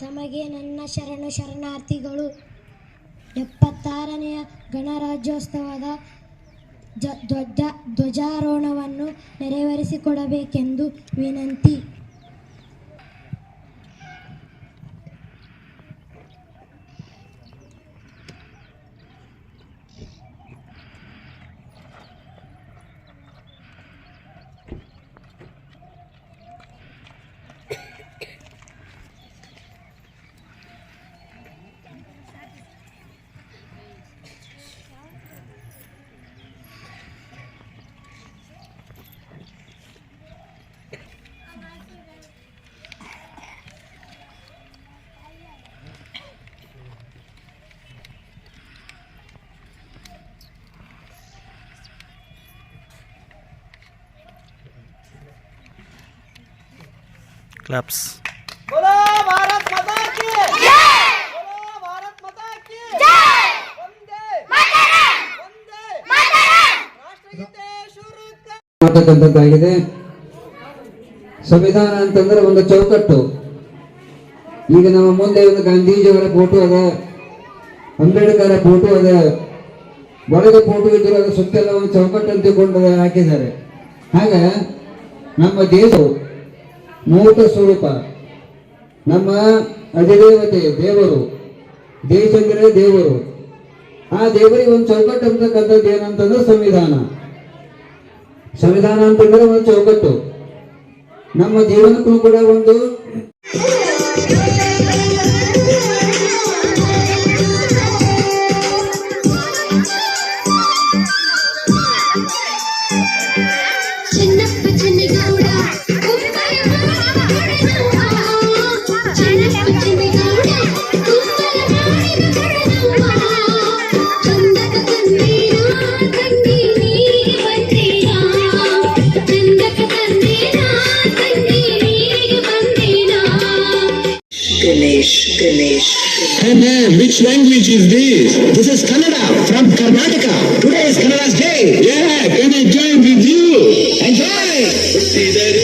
ತಮಗೆ ನನ್ನ ಶರಣು ಶರಣಾರ್ಥಿಗಳು. ಎಪ್ಪತ್ತಾರನೆಯ ಗಣರಾಜ್ಯೋತ್ಸವದ ಧ್ವಜ ಧ್ವಜಾರೋಹಣವನ್ನು ನೆರವೇರಿಸಿಕೊಡಬೇಕೆಂದು ವಿನಂತಿ. ಕ- ಆಗಿದೆ ಸಂವಿಧಾನ ಅಂತಂದ್ರೆ ಒಂದು ಚೌಕಟ್ಟು. ಈಗ ನಮ್ಮ ಮುಂದೆ ಒಂದು ಗಾಂಧೀಜಿಯವರ ಫೋಟೋ ಅದ ಅಂಬೇಡ್ಕರ್ ಫೋಟೋ ಅದ ಒಳಗೆ ಫೋಟೋ ಇದ್ರು ಸುತ್ತ ಸುತ್ತೆಲ್ಲ ಒಂದು ಚೌಕಟ್ಟು ಅಂತ ತಿಳ್ಕೊಂಡು ಹಾಕಿದ್ದಾರೆ. ಹಾಗ ನಮ್ಮ ದೇಶ ಮೂರ್ತ ಸ್ವರೂಪ. ನಮ್ಮ ಅಧಿದೇವತೆ ದೇವರು ದೇಶಂದ್ರೆ ದೇವರು. ಆ ದೇವರಿಗೆ ಒಂದು ಚೌಕಟ್ಟು ಅಂತಕ್ಕಂಥದ್ದು ಏನಂತಂದ್ರೆ ಸಂವಿಧಾನ. ಸಂವಿಧಾನ ಅಂತಂದ್ರೆ ಒಂದು ಚೌಕಟ್ಟು. ನಮ್ಮ ಜೀವನಕ್ಕೂ ಕೂಡ ಒಂದು Ganesh, Ganesh. Hey man, which language is this? This is Kannada from Karnataka. Today is Kannada's day. Yeah, can I join with you? Enjoy!